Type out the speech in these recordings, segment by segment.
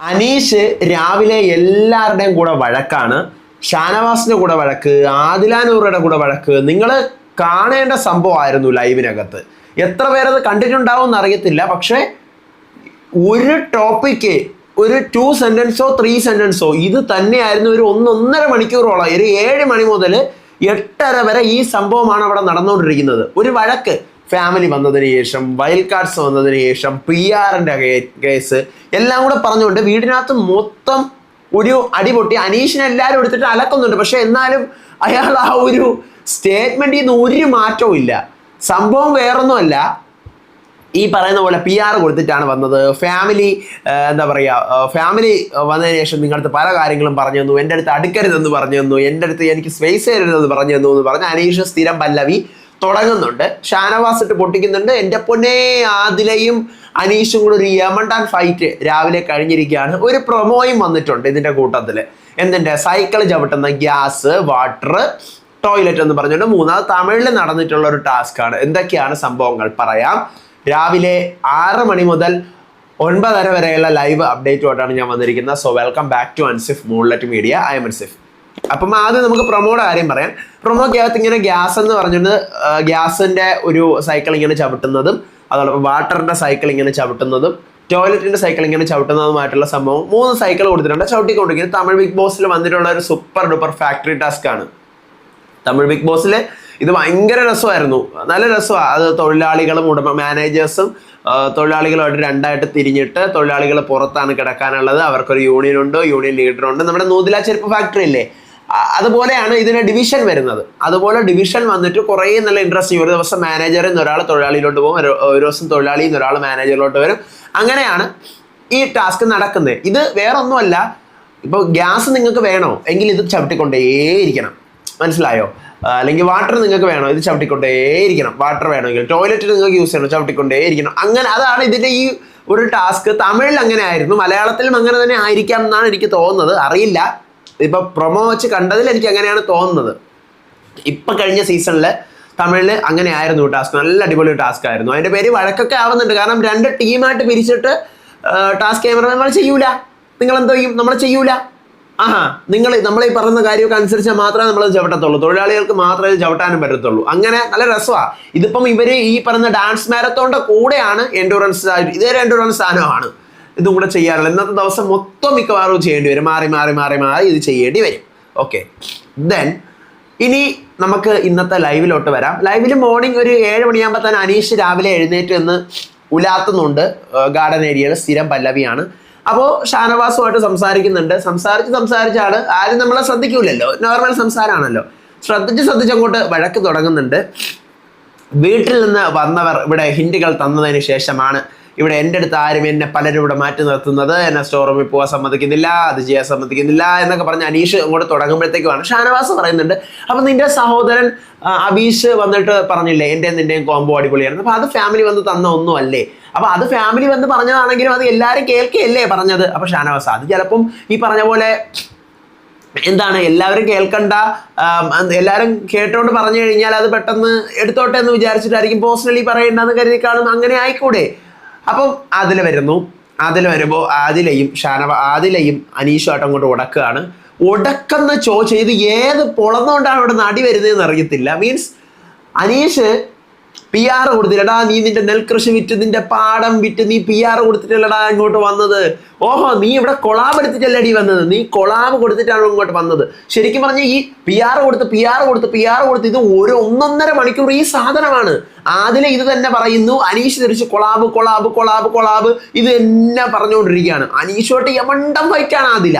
അനീഷ് രാവിലെ എല്ലാവരുടെയും കൂടെ വഴക്കാണ്. ഷാനവാസിന്റെ കൂടെ വഴക്ക് ആദിലാനൂറുടെ കൂടെ വഴക്ക്. നിങ്ങൾ കാണേണ്ട സംഭവമായിരുന്നു ലൈവിനകത്ത്. എത്ര പേരത് കണ്ടിട്ടുണ്ടാവും എന്നറിയത്തില്ല. പക്ഷേ ഒരു ടോപ്പിക്ക് ഒരു ടു സെന്റൻസോ ത്രീ സെന്റൻസോ ഇത് തന്നെയായിരുന്നു ഒരു ഒന്നൊന്നര മണിക്കൂറോളം ഒരു ഏഴ് മണി മുതൽ എട്ടര വരെ ഈ സംഭവമാണ് അവിടെ നടന്നുകൊണ്ടിരിക്കുന്നത്. ഒരു വഴക്ക്. ഫാമിലി വന്നതിന് ശേഷം വൈൽഡ് കാർഡ്സ് വന്നതിന് ശേഷം പി ആറിന്റെ കേസ് എല്ലാം കൂടെ പറഞ്ഞുകൊണ്ട് വീടിനകത്ത് മൊത്തം ഒരു അടിപൊട്ടി. അനീഷിനെ എല്ലാവരും എടുത്തിട്ട് അലക്കുന്നുണ്ട്. പക്ഷെ എന്നാലും അയാൾ ആ ഒരു സ്റ്റേറ്റ്മെന്റിൽ നിന്ന് ഒരു മാറ്റവും ഇല്ല. സംഭവം വേറൊന്നുമല്ല. ഈ പറയുന്ന പോലെ പി ആർ കൊടുത്തിട്ടാണ് വന്നത്. ഫാമിലി എന്താ പറയുക ഫാമിലി വന്നതിന് ശേഷം നിങ്ങളുടെ പല കാര്യങ്ങളും പറഞ്ഞു തന്നു. എന്റെ അടുത്ത് അടുക്കരുതെന്ന് പറഞ്ഞു തന്നു. എന്റെ അടുത്ത് എനിക്ക് സ്പേസ് തരരുതെന്ന് പറഞ്ഞു തന്നു എന്ന് പറഞ്ഞ് അനീഷ് സ്ഥിരം പല്ലവി. തുടങ്ങുന്നുണ്ട്. ഷാനവാസ് ഇട്ട് പൊട്ടിക്കുന്നുണ്ട്. എന്റെ പൊന്നെ ആദിലയും അനീഷും കൂടെ ഒരു യമണ്ടാൻ ഫൈറ്റ് രാവിലെ കഴിഞ്ഞിരിക്കുകയാണ്. ഒരു പ്രൊമോയും വന്നിട്ടുണ്ട് ഇതിന്റെ കൂട്ടത്തിൽ എന്തിന്റെ സൈക്കിൾ ചവിട്ടുന്ന ഗ്യാസ് വാട്ടർ ടോയ്ലറ്റ് എന്ന് പറഞ്ഞുകൊണ്ട് മൂന്നാമത് തമിഴിൽ നടന്നിട്ടുള്ള ഒരു ടാസ്ക്കാണ് എന്തൊക്കെയാണ് സംഭവങ്ങൾ? പറയാം. രാവിലെ ആറ് മണി മുതൽ ഒൻപതര വരെയുള്ള ലൈവ് അപ്ഡേറ്റുമായിട്ടാണ് ഞാൻ വന്നിരിക്കുന്നത്. So welcome back to Ansif Moonlet Media I'm Ansif അപ്പം ആദ്യം നമുക്ക് പ്രൊമോയുടെ കാര്യം പറയാം. പ്രൊമോക്കകത്ത് ഇങ്ങനെ ഗ്യാസ് എന്ന് പറഞ്ഞിട്ട് ഗ്യാസിന്റെ ഒരു സൈക്കിൾ ഇങ്ങനെ ചവിട്ടുന്നതും അതോടൊപ്പം വാട്ടറിന്റെ സൈക്കിൾ ഇങ്ങനെ ചവിട്ടുന്നതും ടോയ്ലറ്റിന്റെ സൈക്കിൾ ഇങ്ങനെ ചവിട്ടുന്നതുമായിട്ടുള്ള സംഭവം മൂന്ന് സൈക്കിൾ കൊടുത്തിട്ടുണ്ട്. ചവിട്ടിക്കൊണ്ടിരിക്കുന്നത് തമിഴ് ബിഗ് ബോസിൽ വന്നിട്ടുള്ള ഒരു സൂപ്പർ ഡൂപ്പർ ഫാക്ടറി ടാസ്ക് ആണ്. തമിഴ് ബിഗ് ബോസിൽ ഇത് ഭയങ്കര രസമായിരുന്നു. നല്ല രസമാണ് അത് തൊഴിലാളികളും ഉടമ മാനേജേഴ്സും തൊഴിലാളികളുമായിട്ട് രണ്ടായിട്ട് തിരിഞ്ഞിട്ട് തൊഴിലാളികൾ പുറത്താണ് കിടക്കാനുള്ളത്. അവർക്കൊരു യൂണിയൻ ഉണ്ട് യൂണിയൻ ലീഡർ ഉണ്ട്. നമ്മുടെ നൂതില ചെരുപ്പ് ഫാക്ടറി ഇല്ലേ? അതുപോലെയാണ് ഇതിന് ഡിവിഷൻ വരുന്നത്. അതുപോലെ ഡിവിഷൻ വന്നിട്ട് കുറേ നല്ല ഇൻട്രസ്റ്റിംഗ് ഒരു ദിവസം മാനേജറിൽ നിന്ന് ഒരാൾ തൊഴിലാളിയിലോട്ട് പോകും. ഒരു ദിവസം തൊഴിലാളിയിൽ നിന്ന് ഒരാൾ മാനേജറിലോട്ട് വരും. അങ്ങനെയാണ് ഈ ടാസ്ക് നടക്കുന്നത്. ഇത് വേറെ ഒന്നുമല്ല ഇപ്പോൾ ഗ്യാസ് നിങ്ങൾക്ക് വേണോ? എങ്കിൽ ഇത് ചവിട്ടിക്കൊണ്ടേയിരിക്കണം. മനസ്സിലായോ? അല്ലെങ്കിൽ വാട്ടർ നിങ്ങൾക്ക് വേണോ? ഇത് ചവിട്ടിക്കൊണ്ടേയിരിക്കണം. വാട്ടർ വേണമെങ്കിൽ. ടോയ്ലറ്റ് നിങ്ങൾക്ക് യൂസ് ചെയ്യണം. ചവിട്ടിക്കൊണ്ടേയിരിക്കണം. അങ്ങനെ അതാണ് ഇതിന്റെ ഈ ഒരു ടാസ്ക് തമിഴിൽ അങ്ങനെ ആയിരുന്നു. മലയാളത്തിലും അങ്ങനെ തന്നെ ആയിരിക്കാം എന്നാണ് എനിക്ക് തോന്നുന്നത്. അറിയില്ല. ഇപ്പൊ പ്രൊമോ വെച്ച് കണ്ടതിൽ എനിക്ക് അങ്ങനെയാണ് തോന്നുന്നത്. ഇപ്പൊ കഴിഞ്ഞ സീസണിൽ തമിഴിൽ അങ്ങനെ ആയിരുന്നു ടാസ്ക് നല്ല അടിപൊളി ടാസ്ക് ആയിരുന്നു. അതിന്റെ പേര് വഴക്കൊക്കെ ആവുന്നുണ്ട്. കാരണം രണ്ട് ടീമായിട്ട് പിരിച്ചിട്ട് ടാസ്ക് ക്യാമറ നമ്മൾ ചെയ്യൂല. നിങ്ങൾ എന്തോ ചെയ്യും നമ്മൾ ചെയ്യൂല. ആഹാ നിങ്ങൾ നമ്മൾ ഈ പറയുന്ന കാര്യമൊക്കെ അനുസരിച്ച് മാത്രമേ നമ്മൾ ചവിട്ടത്തുള്ളൂ. തൊഴിലാളികൾക്ക് മാത്രമേ ചവിട്ടാനും പറ്റത്തുള്ളൂ. അങ്ങനെ നല്ല രസമാണ് ഇതിപ്പം ഇവർ ഈ പറയുന്ന ഡാൻസ് മാരത്തോണ്ട കൂടെയാണ് എൻഡുറൻസ് ഇതേ എൻഡുറൻസ് സാധനമാണ്. ഇതും കൂടെ ചെയ്യാറുള്ളത് ഇന്നത്തെ ദിവസം മൊത്തം മിക്കവാറും ചെയ്യേണ്ടി വരും. മാറി മാറി മാറി മാറി ഇത് ചെയ്യേണ്ടി വരും. ഓക്കെ ദെൻ ഇനി നമുക്ക് ഇന്നത്തെ ലൈവിലോട്ട് വരാം. ലൈവിൽ മോർണിംഗ് ഒരു ഏഴ് മണിയാകുമ്പോൾ തന്നെ അനീഷ് രാവിലെ എഴുന്നേറ്റ് എന്ന് ഉലാത്തുന്നുണ്ട്. ഗാർഡൻ ഏരിയയിൽ സ്ഥിരം പല്ലവിയാണ്. അപ്പോൾ ഷാനവാസുമായിട്ട് സംസാരിക്കുന്നുണ്ട്. സംസാരിച്ച് സംസാരിച്ചാണ് ആരും നമ്മളെ ശ്രദ്ധിക്കൂലല്ലോ. നോർമൽ സംസാരമാണല്ലോ ശ്രദ്ധിച്ച് ശ്രദ്ധിച്ച് അങ്ങോട്ട് വഴക്ക് തുടങ്ങുന്നുണ്ട്. വീട്ടിൽ നിന്ന് വന്നവർ ഇവിടെ ഹിന്റുകൾ തന്നതിന് ശേഷമാണ് ഇവിടെ എന്റെ അടുത്ത് ആരും എന്നെ പലരും ഇവിടെ മാറ്റി നിർത്തുന്നത്. എന്നെ സ്റ്റോർ റൂമിൽ പോകാൻ സമ്മതിക്കുന്നില്ല അത് ചെയ്യാൻ സമ്മതിക്കുന്നില്ല എന്നൊക്കെ പറഞ്ഞ് അനീഷ് അങ്ങോട്ട് തുടങ്ങുമ്പോഴത്തേക്കുമാണ്. ഷാനവാസ് പറയുന്നുണ്ട് അപ്പം നിന്റെ സഹോദരൻ അബീഷ് വന്നിട്ട് പറഞ്ഞില്ലേ എന്റെ നിന്റെയും കോംബോ അടിപൊളിയായിരുന്നു അപ്പം അത് ഫാമിലി വന്ന് തന്ന ഒന്നും അല്ലേ അപ്പം അത് ഫാമിലി വന്ന് പറഞ്ഞതാണെങ്കിലും അത് എല്ലാവരും കേൾക്കുകയല്ലേ പറഞ്ഞത്? അപ്പം ഷാനവാസ് അത് ചിലപ്പം ഈ പറഞ്ഞ പോലെ എന്താണ് എല്ലാവരും കേൾക്കണ്ട. എല്ലാവരും കേട്ടോണ്ട് പറഞ്ഞു കഴിഞ്ഞാൽ അത് പെട്ടെന്ന് എടുത്തോട്ടെ എന്ന് വിചാരിച്ചിട്ടായിരിക്കും പേഴ്സണലി പറയേണ്ടെന്ന് കരുതി കാണും അങ്ങനെ ആയിക്കൂടെ? അപ്പം അതിൽ വരുന്നു. അതിൽ വരുമ്പോൾ ആദിലയും ഷാനവ ആദിലയും അനീഷുമായിട്ട് അങ്ങോട്ട് ഉടക്കുകയാണ്. ഉടക്കുന്ന ചോ ചെയ്ത് ഏത് പൊളന്നുകൊണ്ടാണ് ഇവിടെ നടി വരുന്നതെന്ന് അറിയത്തില്ല. മീൻസ് അനീഷ് പി ആർ കൊടുത്തില്ലടാ നീ നിന്റെ നെൽകൃഷി വിറ്റ് നിന്റെ പാടം വിറ്റ് നീ പി ആർ കൊടുത്തിട്ടല്ലടാ ഇങ്ങോട്ട് വന്നത്. ഓഹോ നീ ഇവിടെ കൊളാബ് എടുത്തിട്ടല്ലടി വന്നത്. നീ കൊളാബ് കൊടുത്തിട്ടാണ് ഇങ്ങോട്ട് വന്നത്. ശരിക്കും പറഞ്ഞ ഈ പി ആർ കൊടുത്ത് പി ആർ കൊടുത്ത് പി ആർ കൊടുത്ത് ഇത് ഒരു ഒന്നൊന്നര മണിക്കൂർ ഈ സാധനമാണ്. ആദ്യം ഇത് തന്നെ പറയുന്നു അനീഷ് തിരിച്ച് കൊളാബ് കൊളാബ് കൊളാബ് കൊളാബ്. ഇത് തന്നെ പറഞ്ഞുകൊണ്ടിരിക്കുകയാണ്. അനീഷോട്ട് യമണ്ടം ഫൈറ്റാണ് ആദില.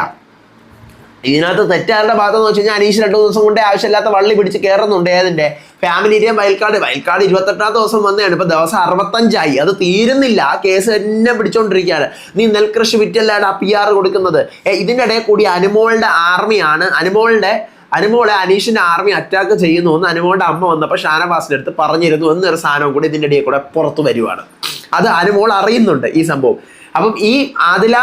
ഇതിനകത്ത് തെറ്റാരുടെ ഭാഗത്ത് എന്ന് വെച്ച് കഴിഞ്ഞാൽ അനീഷ് രണ്ടു ദിവസം കൊണ്ടേ ആവശ്യമില്ലാത്ത വള്ളി പിടിച്ച് കയറുന്നുണ്ട് ഏതിന്റെ ഫാമിലിയുടെയും വയൽക്കാട് വയൽക്കാട് ഇരുപത്തെട്ടാം ദിവസം വന്നതാണ് ഇപ്പൊ ദിവസം അറുപത്തഞ്ചായി. അത് തീരുന്നില്ല. ആ കേസ് തന്നെ പിടിച്ചോണ്ടിരിക്കുകയാണ്. നീ നെൽകൃഷി വിറ്റല്ലാണ് ആ പി ആർ കൊടുക്കുന്നത്. ഏ, ഇതിന്റെ ഇടയിൽ കൂടി അനുമോളുടെ ആർമിയാണ് അനുമോളുടെ അനുമോളെ അനീഷിന്റെ ആർമി അറ്റാക്ക് ചെയ്യുന്നു എന്ന് അനുമോളുടെ അമ്മ വന്നപ്പോൾ ഷാനവാസിന്റെ അടുത്ത് പറഞ്ഞിരുന്നു എന്നൊരു സാധനം കൂടി ഇതിന്റെ ഇടയിൽ കൂടെ പുറത്തു വരുവാണ്. അത് അനുമോൾ അറിയുന്നുണ്ട് ഈ സംഭവം. അപ്പം ഈ ആദില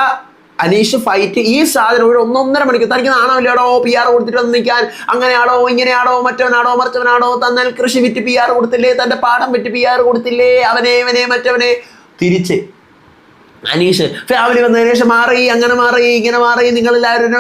അനീഷ് ഫൈറ്റ് ഈ സാധനം ഒരു ഒന്നൊന്നര മണിക്കൂർ. തനിക്ക് നാണമില്ലാടോ? പി ആർ കൊടുത്തിട്ട് വന്ന് നിൽക്കാൻ. അങ്ങനെയാണോ ഇങ്ങനെയാണോ മറ്റവനാണോ മറിച്ചവനാണോ തന്നാൽ കൃഷി വിറ്റ് പി ആർ കൊടുത്തില്ലേ? തന്റെ പാടം വിറ്റ് പി ആർ കൊടുത്തില്ലേ? അവനെ ഇവനെ മറ്റവനെ. തിരിച്ച്. അനീഷ് ഫാമിലി വന്നതിന് ശേഷം മാറി അങ്ങനെ മാറി ഇങ്ങനെ മാറി. നിങ്ങൾ എല്ലാവരും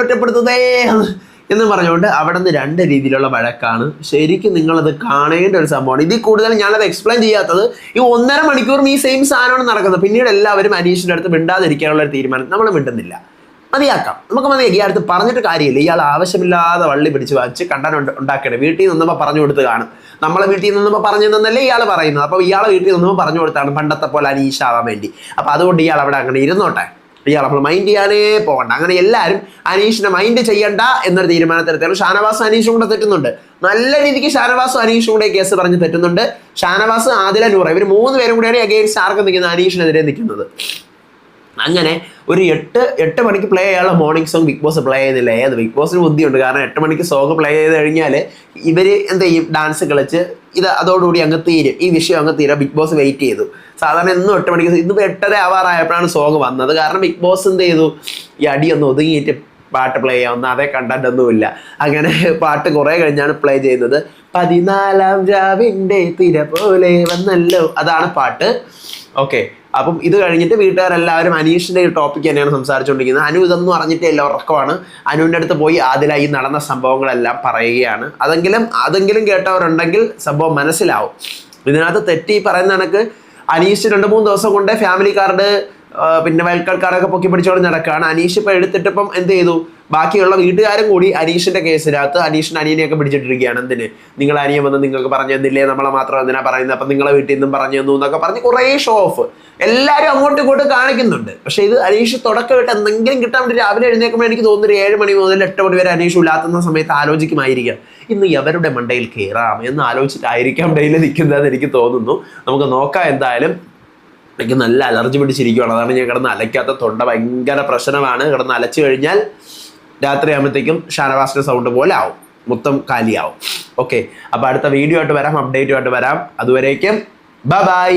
എന്നെ പറഞ്ഞുകൊണ്ട് അവിടെ നിന്ന് രണ്ട് രീതിയിലുള്ള വഴക്കാണ്. ശരിക്കും നിങ്ങളത് കാണേണ്ട ഒരു സംഭവമാണ്. ഇതിൽ കൂടുതൽ ഞാനത് എക്സ്പ്ലെയിൻ ചെയ്യാത്തത് ഈ ഒന്നര മണിക്കൂറും ഈ സെയിം സാധനമാണ് നടക്കുന്നത്. പിന്നീട് എല്ലാവരും അനീഷിന്റെ അടുത്ത് മിണ്ടാതിരിക്കാനുള്ള ഒരു തീരുമാനം നമ്മൾ മിണ്ടുന്നില്ല. മതിയാക്കാം. നമുക്ക് മതിയാക്കി. അടുത്ത് പറഞ്ഞിട്ട് കാര്യമില്ല. ഇയാൾ ആവശ്യമില്ലാതെ വള്ളി പിടിച്ച് വച്ച് കണ്ടൻ ഉണ്ടാക്കണേ വീട്ടിൽ നിന്നുമ്പോൾ പറഞ്ഞു കൊടുത്ത് കാണും. നമ്മളെ വീട്ടിൽ നിന്നുമ്പോൾ പറഞ്ഞു തന്നല്ലേ ഇയാൾ പറയുന്നത്. അപ്പോൾ ഇയാളെ വീട്ടിൽ നിന്നുമ്പോൾ പറഞ്ഞു കൊടുത്താണ് പണ്ടത്തെ പോലെ അനീഷ് ആവാൻ വേണ്ടി. അപ്പോൾ അതുകൊണ്ട് ഇയാൾ അവിടെ അങ്ങനെ ഇരുന്നോട്ടെ. ഇയാൾ നമ്മൾ മൈൻഡ് ചെയ്യാനേ പോകണ്ട. അങ്ങനെ എല്ലാവരും അനീഷിനെ മൈൻഡ് ചെയ്യണ്ട എന്നൊരു തീരുമാനത്തിലെത്തിയാണ്. ഷാനവാസ് അനീഷും കൂടെ തെറ്റുന്നുണ്ട്. നല്ല രീതിക്ക് ഷാനവാസും അനീഷും കൂടെ കേസ് പറഞ്ഞ് തെറ്റുന്നുണ്ട്. ഷാനവാസ് ആദില നൂറ. ഇവർ മൂന്ന് പേരും കൂടെയാണ് അഗെയിൻസ്റ്റ് ആർക്കും നിൽക്കുന്നത് അനീഷിനെതിരെ നിൽക്കുന്നത്. അങ്ങനെ ഒരു എട്ട് എട്ട് മണിക്ക് പ്ലേ ചെയ്യാനുള്ള morning song big boss play ചെയ്യുന്നില്ല ഏത് ബിഗ് ബോസിന് ബുദ്ധിയുണ്ട്. കാരണം എട്ട് മണിക്ക് സോങ് പ്ലേ ചെയ്ത് കഴിഞ്ഞാൽ ഇവർ എന്ത് ചെയ്യും? ഡാൻസ് കളിച്ച് ഇത് അതോടുകൂടി അങ്ങ് തീരും. ഈ വിഷയം അങ്ങ് തീരാം ബിഗ് ബോസ് വെയിറ്റ് ചെയ്തു. സാധാരണ എന്നും എട്ട് മണിക്ക് ഇന്നിപ്പോൾ എട്ടര ആവാറായപ്പോഴാണ് സോങ് വന്നത്. കാരണം ബിഗ് ബോസ് എന്ത് ചെയ്തു? ഈ അടിയൊന്ന് ഒതുങ്ങിയിട്ട് പാട്ട് പ്ലേ ചെയ്യാവുന്ന അതേ കണ്ടന്റ് ഒന്നുമില്ല അങ്ങനെ പാട്ട് കുറേ കഴിഞ്ഞാണ് പ്ലേ ചെയ്യുന്നത്. പതിനാലാം രാവിന്റെ തിര പോലെ വന്നല്ലോ. അതാണ് പാട്ട്. ഓക്കെ അപ്പം ഇത് കഴിഞ്ഞിട്ട് വീട്ടുകാരെല്ലാവരും അനീഷിന്റെ ടോപ്പിക് തന്നെയാണ് സംസാരിച്ചുകൊണ്ടിരിക്കുന്നത് അനു ഇതൊന്നും അറിഞ്ഞിട്ടേ ഇല്ല ഉറക്കമാണ്. അനുവിന്റെ അടുത്ത് പോയി ആദിലായി നടന്ന സംഭവങ്ങളെല്ലാം പറയുകയാണ്. അതെങ്കിലും അതെങ്കിലും കേട്ടവരുണ്ടെങ്കിൽ സംഭവം മനസ്സിലാവും. ഇതിനകത്ത് തെറ്റി പറയുന്ന കണക്ക് അനീഷ് രണ്ട് മൂന്ന് ദിവസം കൊണ്ട് ഫാമിലി കാർഡ് പിന്നെ വയൽക്കാർക്കാരൊക്കെ പൊക്കി പിടിച്ചോണ്ട് നടക്കുകയാണ് അനീഷ് ഇപ്പം എടുത്തിട്ട് ഇപ്പം എന്ത് ചെയ്തു? ബാക്കിയുള്ള വീട്ടുകാരും കൂടി അനീഷിന്റെ കേസിനകത്ത് അനീഷിന് അനിയനെയൊക്കെ പിടിച്ചിട്ടിരിക്കുകയാണ്. എന്തിന്? നിങ്ങൾ അനിയൻ വന്ന് നിങ്ങൾക്ക് പറഞ്ഞു തന്നില്ലേ? നമ്മളെ മാത്രം എന്തിനാ പറയുന്നത് അപ്പം നിങ്ങളെ വീട്ടിൽ നിന്നും പറഞ്ഞു തന്നു എന്നൊക്കെ പറഞ്ഞ് കുറേ ഷോ ഓഫ് എല്ലാവരും അങ്ങോട്ടും ഇങ്ങോട്ടും കാണിക്കുന്നുണ്ട്. പക്ഷേ ഇത് അനീഷ് തുടക്കമായിട്ട് എന്തെങ്കിലും കിട്ടാൻ വേണ്ടി രാവിലെ എഴുന്നേൽക്കുമ്പോൾ എനിക്ക് തോന്നുന്നു ഏഴ് മണി മുതൽ എട്ട് മണി വരെ അനീഷ് ഉലാത്തുന്ന സമയത്ത് ആലോചിക്കുമായിരിക്കാം. ഇന്ന് എവരുടെ മണ്ടയിൽ കയറാം എന്ന് ആലോചിച്ചിട്ടായിരിക്കാം ഡെയിലി നിൽക്കുന്നതെന്ന് എനിക്ക് തോന്നുന്നു. നമുക്ക് നോക്കാം എന്തായാലും. എനിക്ക് നല്ല അലർജി പിടിച്ചിരിക്കുകയാണ് അതാണ് ഞാൻ കിടന്ന് അലയ്ക്കാത്ത തൊണ്ട ഭയങ്കര പ്രശ്നമാണ്. കിടന്ന് അലച്ചു കഴിഞ്ഞാൽ രാത്രിയാകുമ്പോഴത്തേക്കും ഷാനവാസിന്റെ സൗണ്ട് പോലെ ആവും. മൊത്തം കാലിയാവും. ഓക്കെ അപ്പോൾ അടുത്ത വീഡിയോ ആയിട്ട് വരാം. അപ്ഡേറ്റുമായിട്ട് വരാം. അതുവരേക്കും ബൈ ബൈ